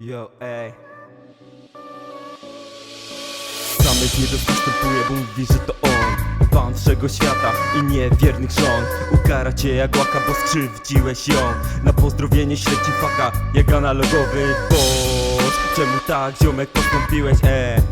Yo, ej. Samych nie dostępuje, bo mówi, że to on. Pan wszego świata i niewiernych żon. Ukara cię jak łaka, bo skrzywdziłeś ją. Na pozdrowienie śledzi faka, jak analogowy boss Czemu tak ziomek postąpiłeś, e?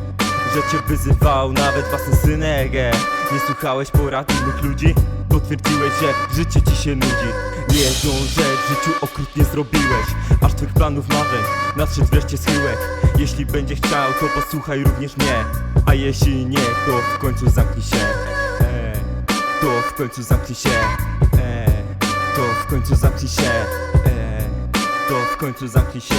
Że cię wyzywał nawet własny synek, e? Nie słuchałeś porad innych ludzi? Potwierdziłeś, że życie ci się nudzi. Jedną rzecz w życiu okrutnie zrobiłeś Aż twych planów marzeń nadszedł wreszcie schyłek. Jeśli będziesz chciał, to posłuchaj również mnie. A jeśli nie, to w końcu zamknij się. E, To w końcu zamknij się. E, To w końcu zamknij się. E, To w końcu zamknij się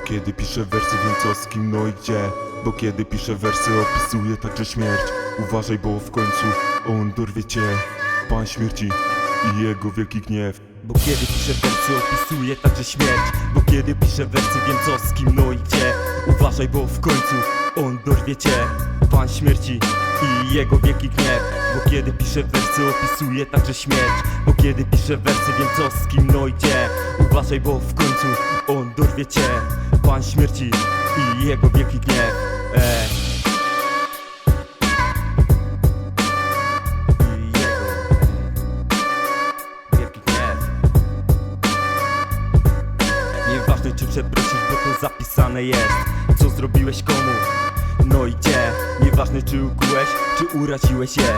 Bo kiedy piszę wersy wiem co z kim no i gdzie? Bo kiedy piszę wersy opisuję także śmierć. Uważaj bo w końcu on dorwie cię. Pan śmierci i jego wielki gniew. Bo kiedy piszę wersy opisuję także śmierć. Bo kiedy piszę wersy wiem co z kim no i gdzie? Uważaj bo w końcu on dorwie cię. Pan śmierci i jego wielki gniew. Bo kiedy piszę wersy opisuję także śmierć. Bo kiedy piszę wersy wiem co z kim no i gdzie? Uważaj bo w końcu on dorwie cię Pan śmierci i jego wielki gniew. E. I jego e, wielki gniew. Nieważne czy przeprosisz, bo to zapisane jest Co zrobiłeś komu, no i gdzie? Nieważne czy ukułeś, czy uraziłeś je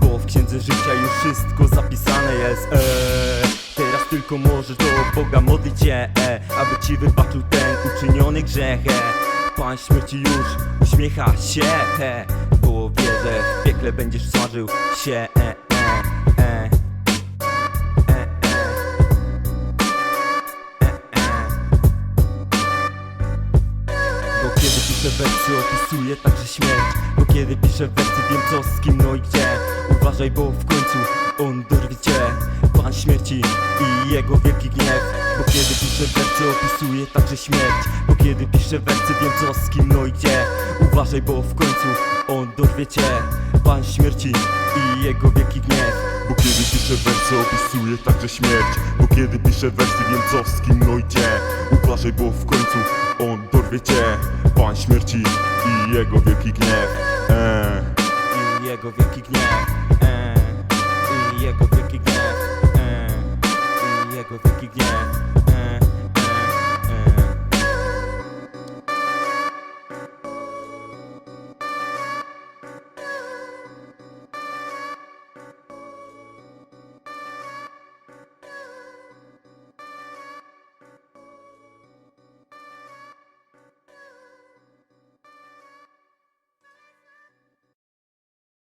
Bo w księdze życia już wszystko zapisane jest. Eee, Teraz tylko możesz do Boga modlić się e, Aby ci wybaczył ten uczyniony grzech e. Pan śmierci już uśmiecha się e, Bo wie, że w piekle będziesz smażył się e, e, e. E, e. Bo kiedy piszę wersy opisuję także śmierć Bo kiedy piszę wersy wiem co z kim no i gdzie Uważaj bo w końcu on dorwie cię Pan śmierci i jego wielki gniew. Bo kiedy piszę wersy opisuję także śmierć. Bo kiedy piszę wersy wiem co z kim no i Uważaj bo w końcu on dorwie cię Pan śmierci i jego wielki gniew. Bo kiedy piszę wersy opisuję także śmierć. Bo kiedy piszę wersy wiem co z kim no i Uważaj bo w końcu on dorwie cię Pan śmierci i jego wielki gniew. Eee. I jego wielki gniew. E, I jego